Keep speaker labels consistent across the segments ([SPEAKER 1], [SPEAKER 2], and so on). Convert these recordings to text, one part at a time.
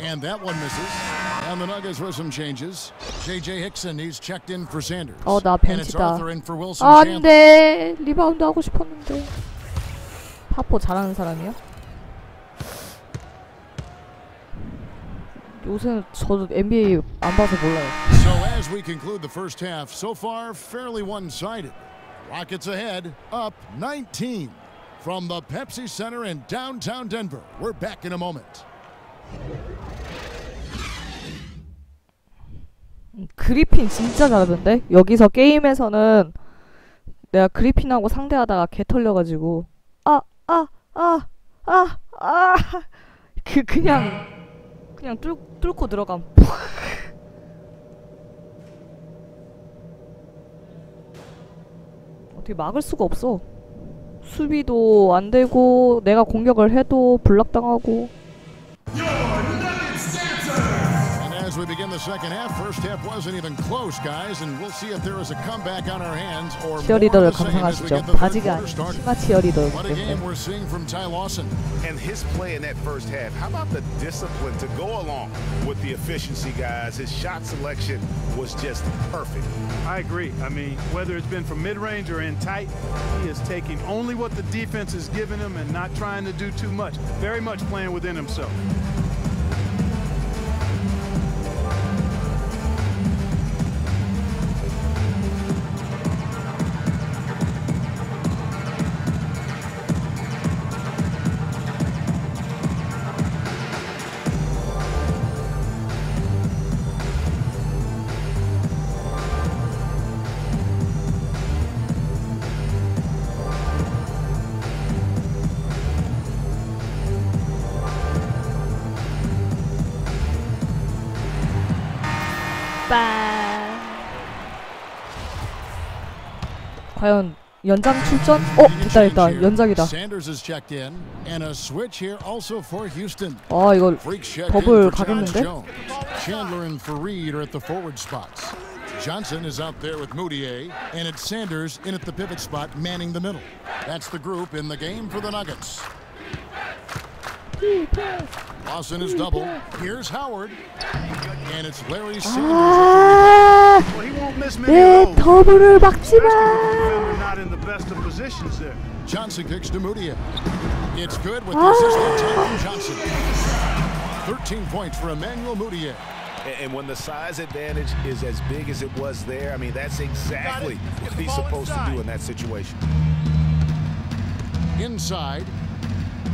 [SPEAKER 1] And that one misses. And the Nuggets with some changes. J.J. Hickson, he's checked in for Sanders.
[SPEAKER 2] 어, 나
[SPEAKER 1] And it's
[SPEAKER 2] 벤치다.
[SPEAKER 1] Arthur in for Wilson Chandler.
[SPEAKER 2] 안돼 리바운드 하고 싶었는데 파포 잘하는 사람이야? 요새 저도 NBA 안 봐서 몰라요.
[SPEAKER 1] So as we conclude the first half, so far fairly one-sided. Rockets ahead, up 19. From the Pepsi Center in downtown Denver. We're back in a moment.
[SPEAKER 2] 그리핀 진짜 잘하던데? 여기서 게임에서는 내가 그리핀하고 상대하다가 개 털려가지고 아 아 아 아 아. 그 그냥 그냥 뚫, 뚫고 들어감. 푹. 어떻게 막을 수가 없어. 수비도 안 되고 내가 공격을 해도 블락당하고
[SPEAKER 1] begin the second half, first half wasn't even close, guys, and we'll see if there is a comeback on our hands or more of
[SPEAKER 2] 치어리더를
[SPEAKER 1] the same as we
[SPEAKER 2] 감상하시죠
[SPEAKER 1] get the third
[SPEAKER 2] 바지가
[SPEAKER 1] quarter
[SPEAKER 2] 아닌
[SPEAKER 1] started.
[SPEAKER 2] 치마 치어리더였기
[SPEAKER 1] What a game
[SPEAKER 2] 때문에
[SPEAKER 1] we're seeing from Ty Lawson.
[SPEAKER 3] And his play in that first half, how about the discipline to go along with the efficiency, guys? His shot selection was just perfect.
[SPEAKER 4] I agree. I mean, whether it's been from mid-range or in tight, he is taking only what the defense is giving him and not trying to do too much. Very much playing within himself.
[SPEAKER 2] 연 연장 출전? 어 됐다 됐다 연장이다.
[SPEAKER 1] Sanders is checked in, and a switch here also for Houston.
[SPEAKER 2] 아 이거
[SPEAKER 1] Freak checked
[SPEAKER 2] 더블
[SPEAKER 1] in for John
[SPEAKER 2] 가겠는데?
[SPEAKER 1] Jones. Chandler and Fareed are at the forward spots. Johnson is out there with Moutier, and it's Sanders in at the pivot spot, manning the middle. That's the group in the game for the Nuggets. Lawson is double. Here's Howard, and it's Larry Sanders.
[SPEAKER 2] 아,
[SPEAKER 4] Well, he won't miss many
[SPEAKER 2] 내
[SPEAKER 4] of those.
[SPEAKER 2] 더블을 막지
[SPEAKER 4] Especially with the
[SPEAKER 2] 마.
[SPEAKER 4] best of positions there.
[SPEAKER 1] Johnson kicks to Moutier. It's good with the assist on time from Johnson. 13 points for Emmanuel Moutier.
[SPEAKER 3] And- And when the size advantage is as big as it was there, I mean, that's exactly what he's supposed to do in that situation.
[SPEAKER 1] Inside.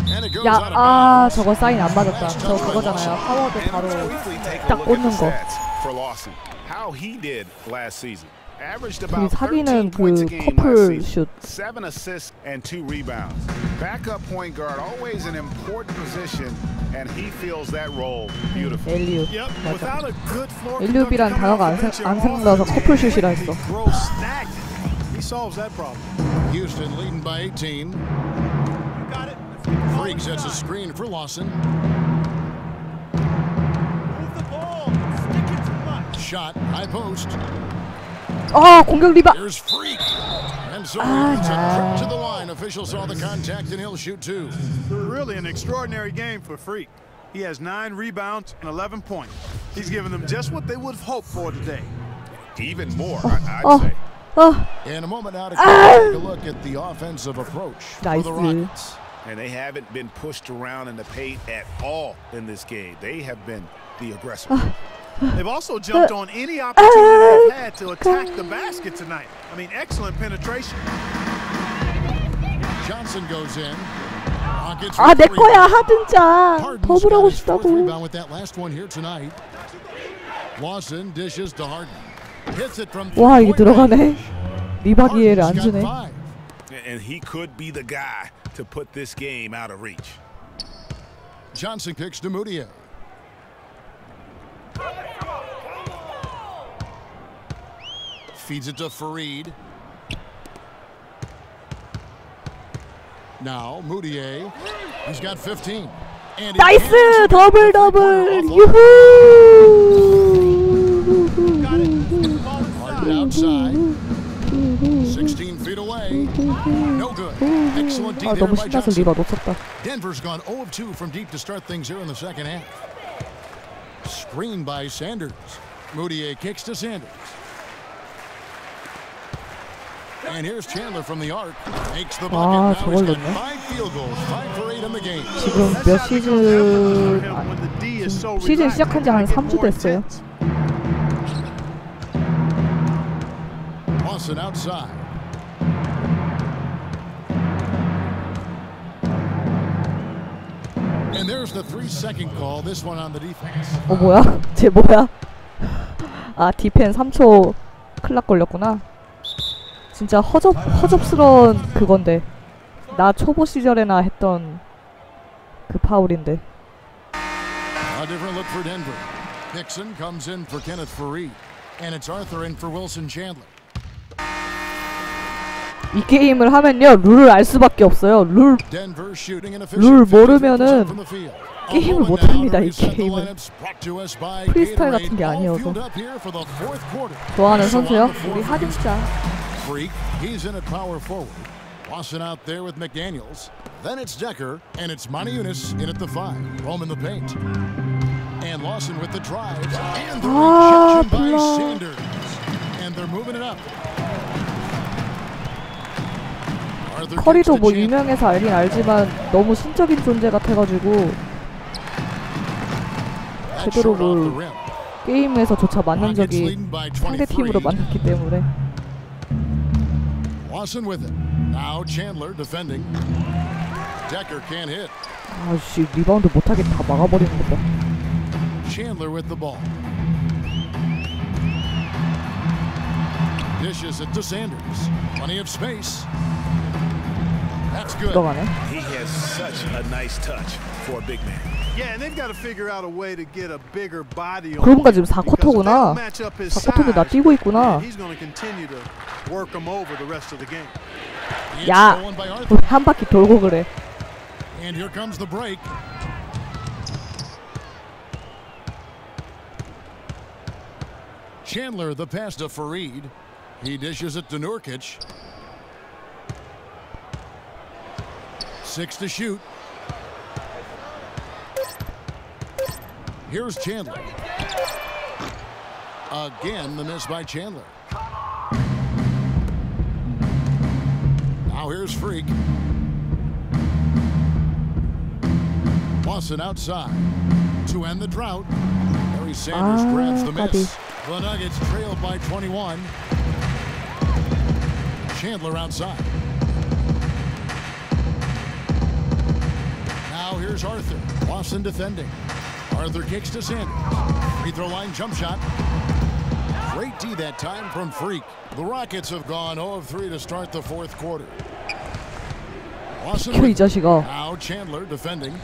[SPEAKER 1] And it goes
[SPEAKER 2] 야,
[SPEAKER 1] out of
[SPEAKER 2] 아
[SPEAKER 1] bounds.
[SPEAKER 2] 저거 사인 안 맞았다. 저 그거잖아요. 하워드
[SPEAKER 3] And
[SPEAKER 2] 바로
[SPEAKER 3] let's quickly take a
[SPEAKER 2] 딱
[SPEAKER 3] look at
[SPEAKER 2] 꽂는
[SPEAKER 3] the
[SPEAKER 2] 거.
[SPEAKER 3] stats for Lawson. How he did last season. Averaged
[SPEAKER 2] 그
[SPEAKER 3] about 13
[SPEAKER 2] 사귀는
[SPEAKER 3] points a
[SPEAKER 2] 그
[SPEAKER 3] game
[SPEAKER 2] 커플
[SPEAKER 3] last season.
[SPEAKER 2] 슛.
[SPEAKER 3] Seven assists and two rebounds. Backup point guard, always an important position, and he fills that role beautifully.
[SPEAKER 2] 엘리우.
[SPEAKER 4] Yep.
[SPEAKER 2] 맞아.
[SPEAKER 4] Without a good floor
[SPEAKER 2] 엘리웁이란
[SPEAKER 4] conductor
[SPEAKER 2] 단어가 안
[SPEAKER 4] coming
[SPEAKER 2] 생-
[SPEAKER 4] off
[SPEAKER 2] 안
[SPEAKER 4] the bench,
[SPEAKER 2] 생각나서
[SPEAKER 4] your
[SPEAKER 2] 커플
[SPEAKER 4] offense
[SPEAKER 2] 슛이라
[SPEAKER 4] usually
[SPEAKER 2] 했어.
[SPEAKER 4] grows stagnant. He solves that problem.
[SPEAKER 1] Houston leading by 18.
[SPEAKER 4] Got it.
[SPEAKER 1] Freak sets a screen for Lawson.
[SPEAKER 4] Move the ball. Stick it too much.
[SPEAKER 1] Shot, high post.
[SPEAKER 2] 아 공격 리바.
[SPEAKER 1] Here's Freak. And so
[SPEAKER 2] Ah,
[SPEAKER 1] it's a trip to
[SPEAKER 2] no.
[SPEAKER 1] the line. Officials saw the contact and he'll shoot two.
[SPEAKER 4] Really an extraordinary game for Freak. He has nine rebounds and 11 points. He's given them just what they would have hoped for today.
[SPEAKER 3] Even more, I- I'd
[SPEAKER 2] 어,
[SPEAKER 3] say.
[SPEAKER 2] 어,
[SPEAKER 1] In a moment now to
[SPEAKER 2] Ah.
[SPEAKER 1] take a look at the offensive approach for
[SPEAKER 2] Nice.
[SPEAKER 1] the Rockets.
[SPEAKER 3] And they haven't been pushed around in the paint at all in this game. They have been the aggressor.
[SPEAKER 4] They've also jumped on any opportunity they've had to attack the basket tonight. I mean, excellent penetration.
[SPEAKER 1] Johnson goes in. Rockets
[SPEAKER 2] 아
[SPEAKER 1] with
[SPEAKER 2] 내
[SPEAKER 1] the
[SPEAKER 2] 거야
[SPEAKER 1] rebound.
[SPEAKER 2] 하든자.
[SPEAKER 1] Harden's
[SPEAKER 2] 더블
[SPEAKER 1] got
[SPEAKER 2] 하고
[SPEAKER 1] his fourth
[SPEAKER 2] 싶다고.
[SPEAKER 1] rebound with that last one here tonight. Lawson dishes to Harden. Hits it from
[SPEAKER 2] 와 이게
[SPEAKER 1] three-point range.
[SPEAKER 2] 들어가네. 리바 기회를 안
[SPEAKER 1] Harden's
[SPEAKER 2] 주네.
[SPEAKER 1] got five.
[SPEAKER 3] And he could be the guy to put this game out of reach.
[SPEAKER 1] Johnson kicks to Moutier. Feeds it to Farid. Now, Moutier. He's got 15. And he nice!
[SPEAKER 2] Double, double!
[SPEAKER 1] Yoo-hoo!
[SPEAKER 2] Got it.
[SPEAKER 1] Hard outside. 16 feet away. No good. Excellent there by Johnson. Denver's gone 0 of 2 from deep to start things here in the second half. Screen by Sanders. Moutier kicks to Sanders. And here's Chandler from the arc. Makes the
[SPEAKER 2] 아,
[SPEAKER 1] bucket. Now he's
[SPEAKER 2] 저걸
[SPEAKER 1] got
[SPEAKER 2] 넣네.
[SPEAKER 1] five field goals, five for eight in the game.
[SPEAKER 2] 지금
[SPEAKER 4] That's
[SPEAKER 2] 몇
[SPEAKER 4] how it becomes effortless for
[SPEAKER 2] 시즌
[SPEAKER 4] him
[SPEAKER 2] 아,
[SPEAKER 4] when the D is so
[SPEAKER 2] 지금 시즌
[SPEAKER 4] relaxed.
[SPEAKER 2] 시작한 지 한
[SPEAKER 4] They get
[SPEAKER 2] 3주
[SPEAKER 4] more
[SPEAKER 2] 됐어요.
[SPEAKER 4] intense.
[SPEAKER 1] Lawson outside.
[SPEAKER 2] 어 뭐야? 쟤 뭐야? 아 디펜 3초 클락 걸렸구나. 진짜 허접 허접스러운 그건데 나 초보 시절에나 했던 그 파울인데.
[SPEAKER 1] A different look for Denver. Nixon comes in for Kenneth Fareed. And it's Arthur in for Wilson Chandler.
[SPEAKER 2] 이 게임을 하면요 룰을 알 수밖에 없어요. 룰 룰 모르면은
[SPEAKER 1] 53% from the field.
[SPEAKER 2] 게임을
[SPEAKER 1] A moment
[SPEAKER 2] 못
[SPEAKER 1] now
[SPEAKER 2] 합니다,
[SPEAKER 1] to
[SPEAKER 2] 이 게임은. 프리스타일. 같은 게 아니어서. 좋아하는 선수요? 우리 하진짜.
[SPEAKER 1] Lawson out there with McDaniels. Then it's Decker, and it's Monty Eunice in at the five. Home in the paint. And Lawson with the drives. And the
[SPEAKER 2] Ah,
[SPEAKER 1] rejection by. Sanders. And they're moving it up.
[SPEAKER 2] 커리도 뭐. 유명해서 알긴 알지만 너무 신적인 존재 같아가지고 제대로
[SPEAKER 1] rim.
[SPEAKER 2] 게임에서조차 만난 적이 상대 팀으로
[SPEAKER 1] 23.
[SPEAKER 2] 만났기 때문에. 아씨 리바운드 못하게 다 막아버리는 거 봐.
[SPEAKER 1] Chandler with the ball. Dishes it to Sanders. Plenty of space. That's good.
[SPEAKER 2] 들어가네.
[SPEAKER 3] He has such a nice touch for a big man.
[SPEAKER 4] Yeah, and they've got to figure out a way to get a bigger body on
[SPEAKER 2] 그러고 보니까
[SPEAKER 4] him
[SPEAKER 2] 지금
[SPEAKER 4] because if they
[SPEAKER 2] 4쿼터구나.
[SPEAKER 4] don't match up his
[SPEAKER 2] 4쿼터인데 나
[SPEAKER 4] size,
[SPEAKER 2] 뛰고 있구나.
[SPEAKER 4] man, he's going to continue to work him over the rest of the game.
[SPEAKER 1] It's
[SPEAKER 2] 야,
[SPEAKER 1] stolen by Arthur.
[SPEAKER 2] 우리 한 바퀴 돌고 그래.
[SPEAKER 1] And here comes the break. Chandler, the pass to Fareed. He dishes it to Nurkic. Six to shoot. Here's Chandler. Again, the miss by Chandler. Now here's Freak. Lawson outside to end the drought. Harry Sanders
[SPEAKER 2] Ah,
[SPEAKER 1] grabs the
[SPEAKER 2] 까비.
[SPEAKER 1] miss. The Nuggets trail by 21. Chandler outside. here's Arthur. Lawson defending. Arthur kicks to Sanders. Free throw line jump shot. Great D that time from Freak. The Rockets have gone 0 of 3 to start the fourth quarter. Lawson
[SPEAKER 2] 켜 이
[SPEAKER 1] with it.
[SPEAKER 2] 자식아.
[SPEAKER 1] Now Chandler defending.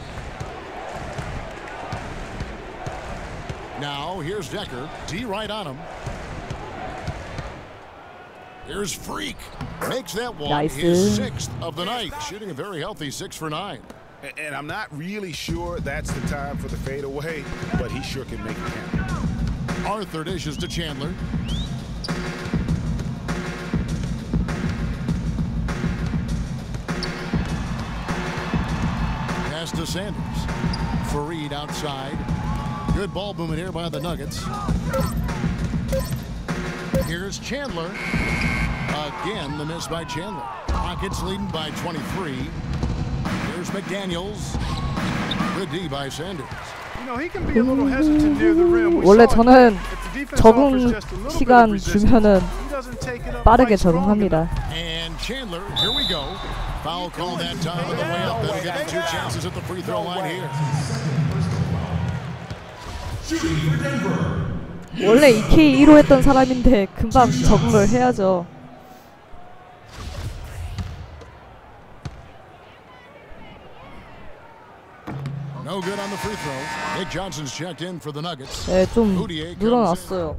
[SPEAKER 1] Now here's Decker. D right on him. Here's Freak. Makes that one
[SPEAKER 2] Nice.
[SPEAKER 1] his sixth of the night. Shooting a very healthy six for nine.
[SPEAKER 3] And I'm not really sure that's the time for the fadeaway, but he sure can make it count.
[SPEAKER 1] Arthur dishes to Chandler. Pass to Sanders. Fareed outside. Good ball movement here by the Nuggets. Here's Chandler. Again, the miss by Chandler. Rockets leading by 23. Here's McDaniels. Good D by Sanders.
[SPEAKER 4] You know, he can be a little hesitant near the rim. We
[SPEAKER 2] 원래. 저는 적응 시간 주면은 빠르게 적응합니다.
[SPEAKER 1] And Chandler, here we go. Foul call that time on the way up. That'll give him two chances at the free throw line here.
[SPEAKER 2] 원래 EK 1호 했던 사람인데 금방 적응을 해야죠.
[SPEAKER 1] No good on the free throw. Nick Johnson's checked in for the Nuggets.
[SPEAKER 2] 네, 좀 늘어났어요.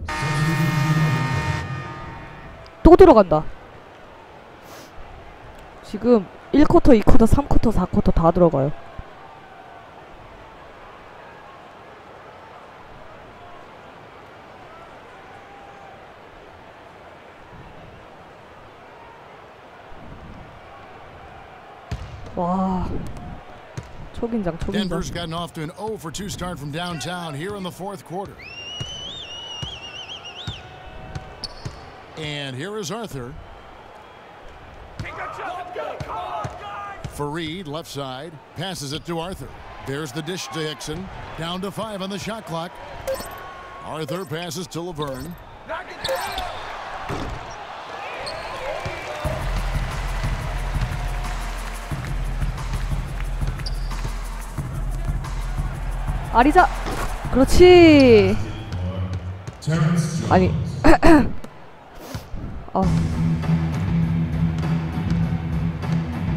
[SPEAKER 2] 또 들어간다. 지금 1쿼터, 2쿼터, 3쿼터, 4쿼터 다 들어가요. 와. 초긴장 초긴장
[SPEAKER 1] Denver's gotten off to an 0 for 2 start from downtown here in the fourth quarter. And here is Arthur. Fareed, left side, passes it to Arthur. There's the dish to Hickson. Down to five on the shot clock. Arthur passes to Laverne.
[SPEAKER 2] 아리자. 그렇지. 아니. 아.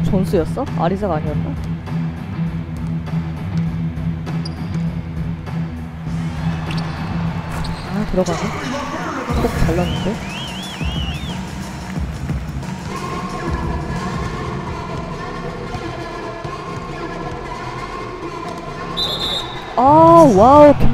[SPEAKER 2] 존스였어? 아리자가 아니었나? 아 들어가네. 꼭 잘랐는데 아 와우
[SPEAKER 5] two.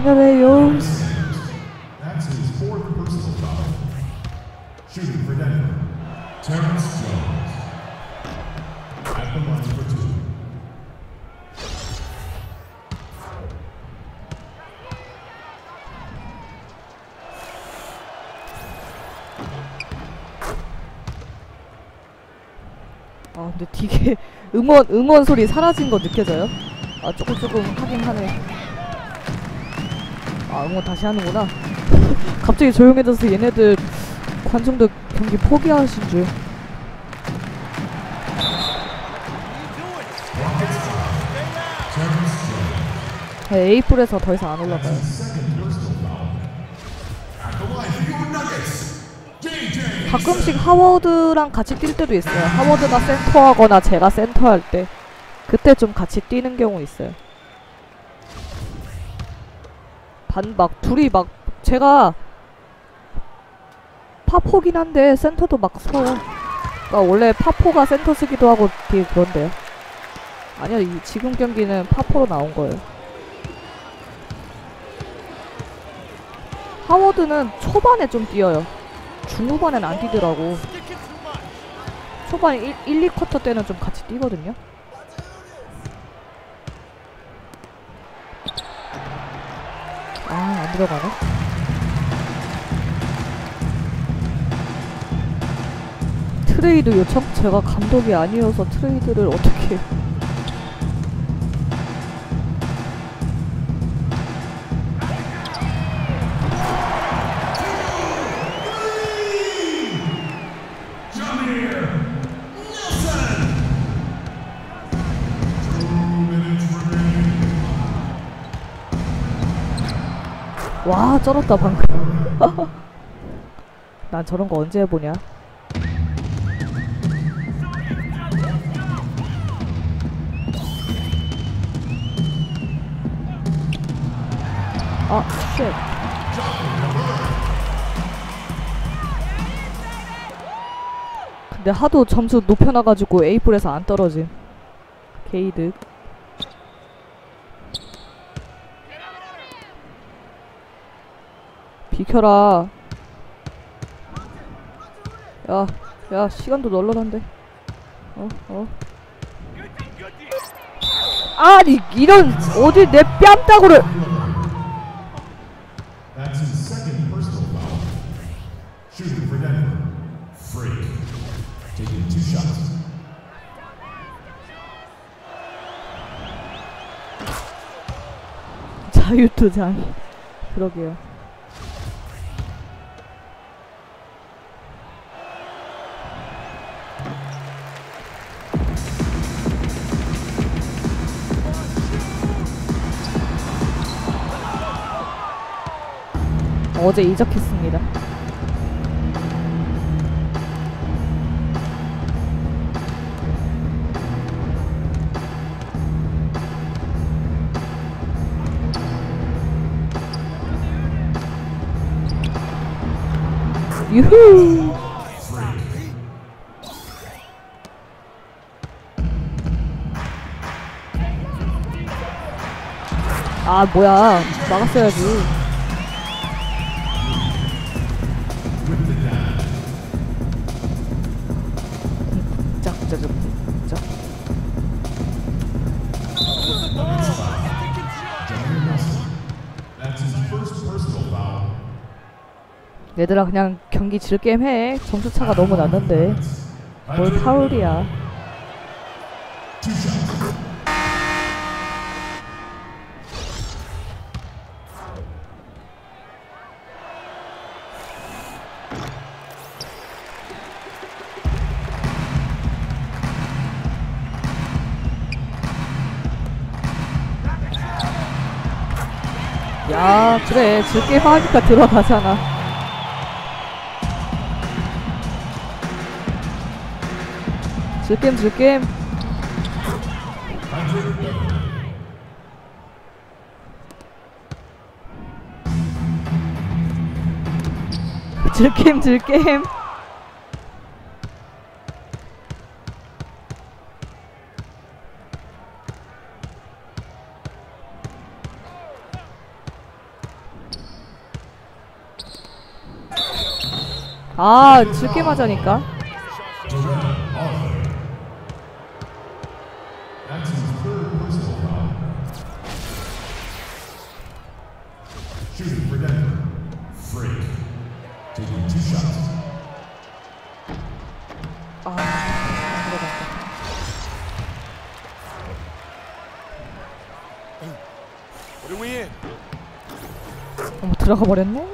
[SPEAKER 2] 아 근데 되게 응원 응원 소리 사라진 거 느껴져요? 아 조금 조금 하긴 하네. 아 응원 다시 하는구나. 갑자기 조용해져서 얘네들 관중들 경기 포기하신 줄. 네, 에이플에서 더 이상 안 올라가요. 가끔씩 하워드랑 같이 뛸 때도 있어요. 하워드가 센터하거나 제가 센터할 때 그때 좀 같이 뛰는 경우 있어요. 반막 둘이 막 제가 파포긴 한데 센터도 막 서요. 그러니까 원래 파포가 센터 쓰기도 하고 되게 그런데요. 아니요, 이 지금 경기는 파포로 나온 거예요. 하워드는 초반에 좀 뛰어요. 중후반엔 안 뛰더라고. 초반 1, 1, 2쿼터 때는 좀 같이 뛰거든요. 아, 안 들어가네. 트레이드 요청? 제가 감독이 아니어서 트레이드를 어떻게 와 쩔었다 방금. 난 저런 거 언제 해보냐? 아 쉣. 근데 하도 점수 높여놔가지고 에이플에서 안 떨어짐. 게이드 비켜라. 야, 야, 시간도 널널한데. 어, 어. 아니, 이런, 어디 내 뺨따구를. 자유투장. 그러게요. 어제 이적했습니다. 유후! 아 뭐야 막았어야지 얘들아 그냥 경기 질 게임 해. 점수 차가 너무 났는데. 뭘 파울이야. 야 그래 질 게임 하니까 들어가잖아. 질게임 질게임. 질게임 질게임. 아 질게임 하자니까. 들어가 버렸네.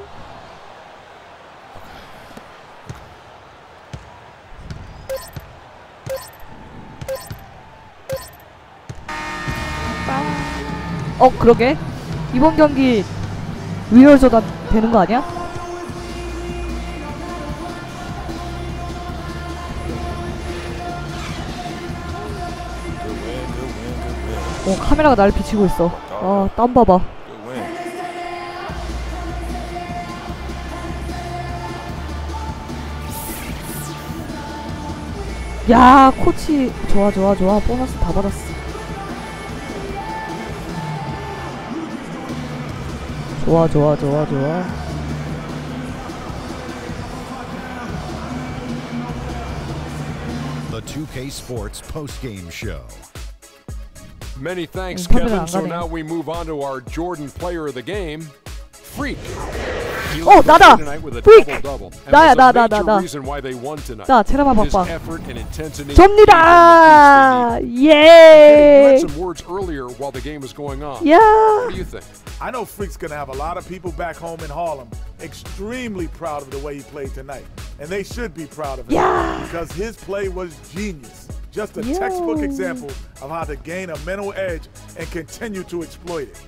[SPEAKER 2] 어 그러게 이번 경기 위얼 저단 되는 거 아니야? 어 카메라가 날 비치고 있어. 아땀 봐봐. 야 코치 좋아 좋아 좋아 보너스 다 받았어 좋아 좋아 좋아 좋아
[SPEAKER 6] The 2K Sports postgame show.
[SPEAKER 7] Many thanks,
[SPEAKER 2] 음, 카메라
[SPEAKER 7] Kevin.
[SPEAKER 2] 안
[SPEAKER 7] So
[SPEAKER 2] 가네.
[SPEAKER 7] now we move on to our Jordan player of the game, Freak. He
[SPEAKER 2] 어,
[SPEAKER 7] led the
[SPEAKER 2] 나다!
[SPEAKER 7] team tonight with a
[SPEAKER 2] Freak!
[SPEAKER 7] double-double, and
[SPEAKER 2] 나야,
[SPEAKER 7] was a
[SPEAKER 2] 나, 나,
[SPEAKER 7] major
[SPEAKER 2] 나, 나.
[SPEAKER 7] reason why they won tonight.
[SPEAKER 2] 자 체라마
[SPEAKER 7] His
[SPEAKER 2] 바빠
[SPEAKER 7] effort and intensity
[SPEAKER 2] 접니다
[SPEAKER 7] gave them the boost they needed. You
[SPEAKER 2] 예
[SPEAKER 7] had some words earlier while the game was going on.
[SPEAKER 2] 야
[SPEAKER 7] What do you think?
[SPEAKER 4] I know Freak's gonna have a lot of people back home in Harlem extremely proud of the way he played tonight, and they should be proud of him
[SPEAKER 2] Yeah.
[SPEAKER 4] because his play was genius. Just a
[SPEAKER 2] Yo.
[SPEAKER 4] textbook example of how to gain a mental edge and continue to exploit it.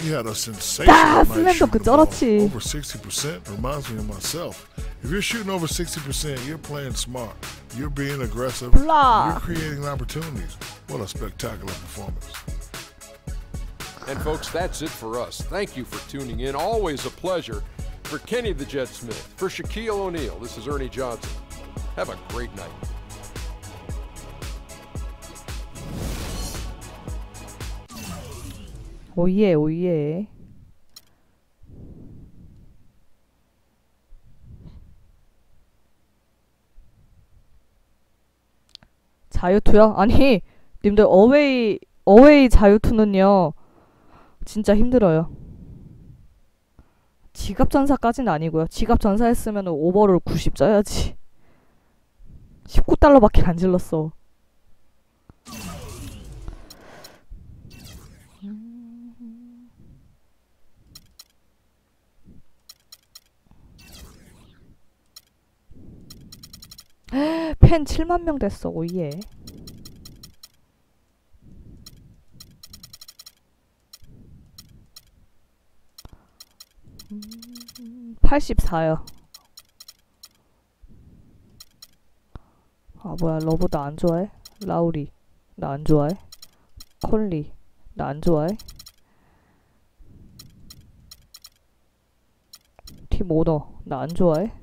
[SPEAKER 8] He had a sensational
[SPEAKER 2] 아,
[SPEAKER 8] night
[SPEAKER 2] 슬램덩크
[SPEAKER 8] shooting the ball.
[SPEAKER 2] 쩔었지.
[SPEAKER 8] Over 60% reminds me of myself. If you're shooting over 60%, you're playing smart. You're being aggressive.
[SPEAKER 2] Blah.
[SPEAKER 8] You're creating opportunities. What a spectacular performance.
[SPEAKER 7] And folks, that's it for us. Thank you for tuning in. Always a pleasure. For Kenny the Jet Smith, for Shaquille O'Neal, this is Ernie Johnson. Have a great night.
[SPEAKER 2] 오예 오예 자유투요? 아니 님들 어웨이 어웨이 자유투는요 진짜 힘들어요. 지갑 전사까지는 아니고요. 지갑 전사 했으면 오버를 90 짜야지. 19달러밖에 안 질렀어 팬 7만 명 됐어 오예 음, 84요 아 뭐야 러브 나안 좋아해? 라우리 나 안 좋아해? 콜리 나 안 좋아해? 팀 오너 나 안 좋아해?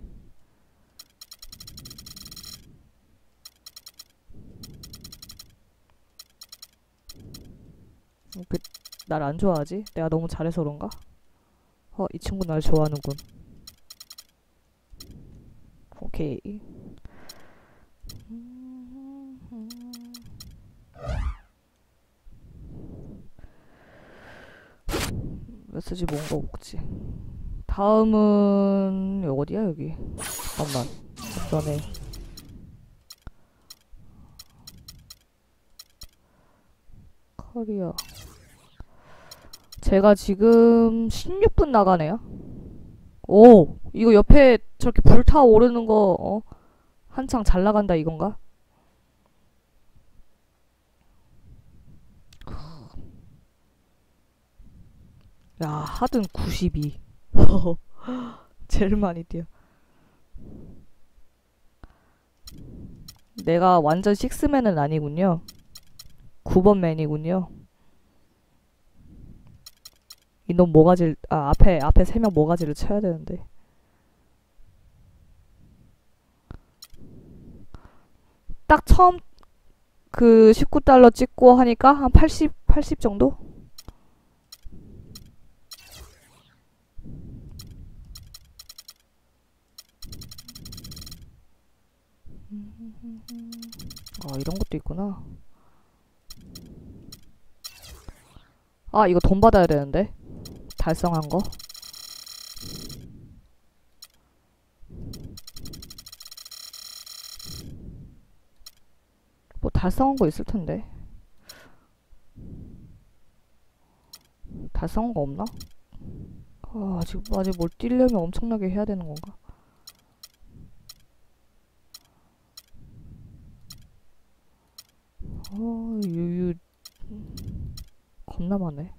[SPEAKER 2] 그, 날 안 좋아하지? 내가 너무 잘해서 그런가? 어, 이 친구 날 좋아하는군. 오케이. 메시지 뭔가 없지. 다 다음은 어디야 여기? 잠깐만. 전에 커리어. 제가 지금 16분 나가네요. 오, 이거 옆에 저렇게 불타 오르는 거 어? 한창 잘 나간다 이건가? 야, 하든 92. 제일 많이 뛰어. 내가 완전 식스맨은 아니군요. 9번 맨이군요. 이놈 모가지를 아 앞에 앞에 세 명 모가지를 쳐야 되는데. 딱 처음 그 19달러 찍고 하니까 한 80, 80 정도? 아, 이런 것도 있구나. 아, 이거 돈 받아야 되는데. 달성한 거. 뭐 달성한 거 있을 텐데. 달성한 거 없나? 아, 아직 아직 뭘 뛰려면 엄청나게 해야 되는 건가? 어, 유유 겁나 많네.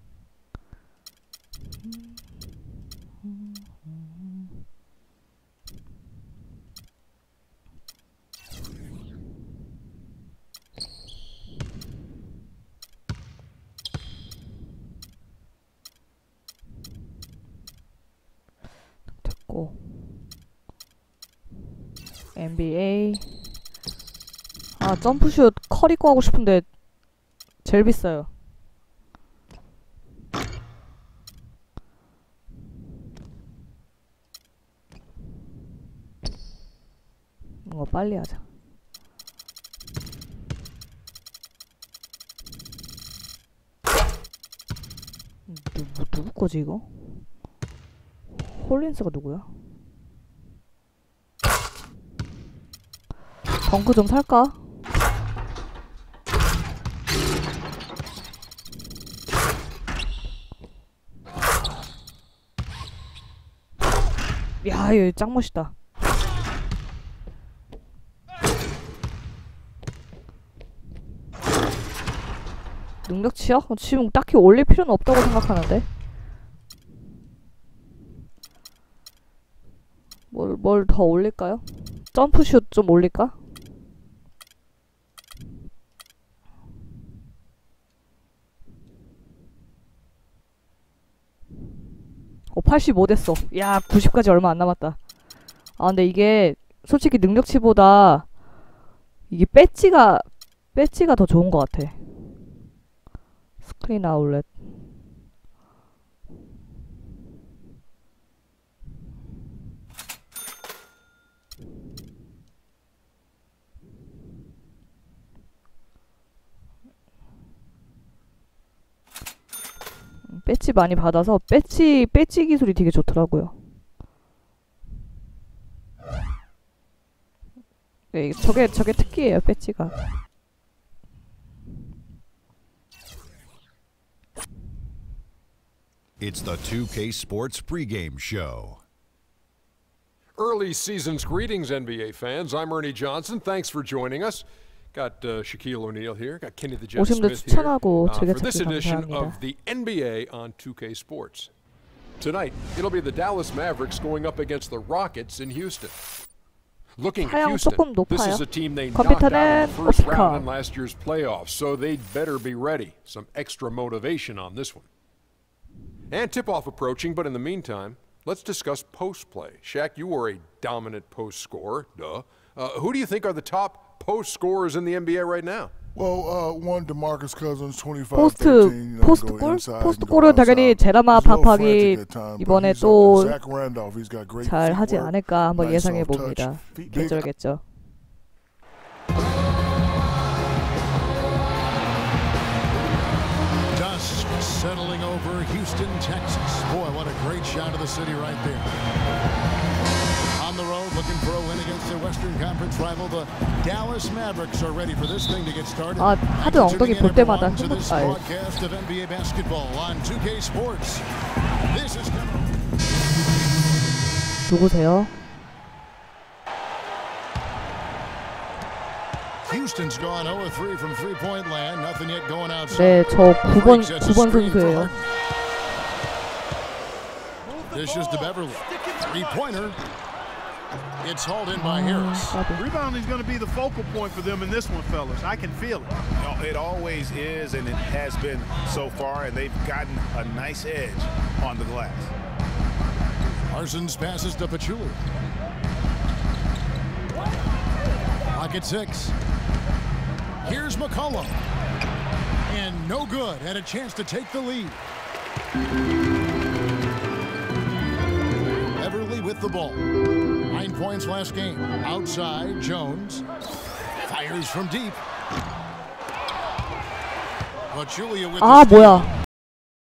[SPEAKER 2] 됐고 NBA 아 점프슛 커리 거 하고 싶은데 제일 비싸요. 이거 빨리 하자. 누구 누구 거지 이거? 홀린스가 누구야? 덩크 좀 살까? 야, 얘짱 멋있다. 능력치요? 어, 지금 딱히 올릴 필요는 없다고 생각하는데. 뭘, 뭘 더 올릴까요? 점프슛 좀 올릴까? 어, 85 됐어. 야, 90까지 얼마 안 남았다. 아, 근데 이게 솔직히 능력치보다 이게 배지가 배지가 더 좋은 것 같아. 스크린 아울렛. 배지 많이 받아서 배지 배지 기술이 되게 좋더라고요. 네, 저게 저게 특기예요, 배지가.
[SPEAKER 6] It's the 2K Sports pregame show.
[SPEAKER 7] Early season's greetings, NBA fans. I'm Ernie Johnson. Thanks for joining us. Got uh, Shaquille O'Neal here. Got Kenny the Jet
[SPEAKER 2] 오신 분
[SPEAKER 7] Smith here
[SPEAKER 2] 추천하고
[SPEAKER 7] uh, for this
[SPEAKER 2] 즐겨찾기
[SPEAKER 7] edition
[SPEAKER 2] 감사합니다.
[SPEAKER 7] of the NBA on 2K Sports. Tonight, it'll be the Dallas Mavericks going up against the Rockets in Houston. Looking at
[SPEAKER 2] 사양
[SPEAKER 7] Houston,
[SPEAKER 2] 조금
[SPEAKER 7] this
[SPEAKER 2] 높아요.
[SPEAKER 7] is a team they knocked out in
[SPEAKER 2] 컴퓨터는
[SPEAKER 7] the first
[SPEAKER 2] 오피커.
[SPEAKER 7] round in last year's playoffs, so they'd better be ready. Some extra motivation on this one. And tip-off approaching, but in the meantime, let's discuss post play. Shaq, you were a dominant post scorer. Duh. Uh, who do you think are the top post scorers in the NBA right now?
[SPEAKER 8] Well, uh, one Demarcus Cousins, 25,
[SPEAKER 2] 포스트
[SPEAKER 8] 13, you know,
[SPEAKER 2] 포스트
[SPEAKER 8] go
[SPEAKER 2] 골
[SPEAKER 8] inside,
[SPEAKER 2] 포스트
[SPEAKER 8] go
[SPEAKER 2] 골은 당연히
[SPEAKER 8] outside.
[SPEAKER 2] 제라마
[SPEAKER 8] He's a little
[SPEAKER 2] 파팍이
[SPEAKER 8] frantic at times, but
[SPEAKER 2] 이번에
[SPEAKER 8] he's up
[SPEAKER 2] 또
[SPEAKER 8] there. Zach Randolph, he's got great
[SPEAKER 2] 잘 하지
[SPEAKER 8] footwork,
[SPEAKER 2] 않을까 한번
[SPEAKER 8] nice
[SPEAKER 2] 예상해
[SPEAKER 8] soft touch.
[SPEAKER 2] 봅니다.
[SPEAKER 8] Big-
[SPEAKER 2] 계절겠죠.
[SPEAKER 1] Dust settling over Houston, Texas. Boy, what a great Great shot of the city right there. On the road, looking for a win against their Western Conference rival, the Dallas Mavericks are ready for this thing to get started.
[SPEAKER 2] 아, 하드 엉덩이
[SPEAKER 1] Tuning in,
[SPEAKER 2] 볼 때마다
[SPEAKER 1] everyone, to this
[SPEAKER 2] 행복해.
[SPEAKER 1] broadcast of NBA basketball on 2K Sports. This is
[SPEAKER 2] 누구세요?
[SPEAKER 1] Houston's gone 0-3 from three-point land. Nothing yet going outside.
[SPEAKER 2] 네, 저 9번
[SPEAKER 1] Breaks, that's a
[SPEAKER 2] 9번
[SPEAKER 1] screen for
[SPEAKER 2] 선수예요.
[SPEAKER 1] Harden. Dishes to Beverly. Three-pointer. It's hauled in by Harris.
[SPEAKER 4] Rebounding is going to be the focal point for them in this one, fellas. I can feel it.
[SPEAKER 3] No, it always is, and it has been so far, and they've gotten a nice edge on the glass.
[SPEAKER 1] Parsons passes to Pachulia. Pocket six. Here's McCollum. And no good. Had a chance to take the lead. Everly with the ball nine points last game. Outside, Jones fires from deep. But
[SPEAKER 2] Julia
[SPEAKER 1] with ah,
[SPEAKER 2] 뭐야.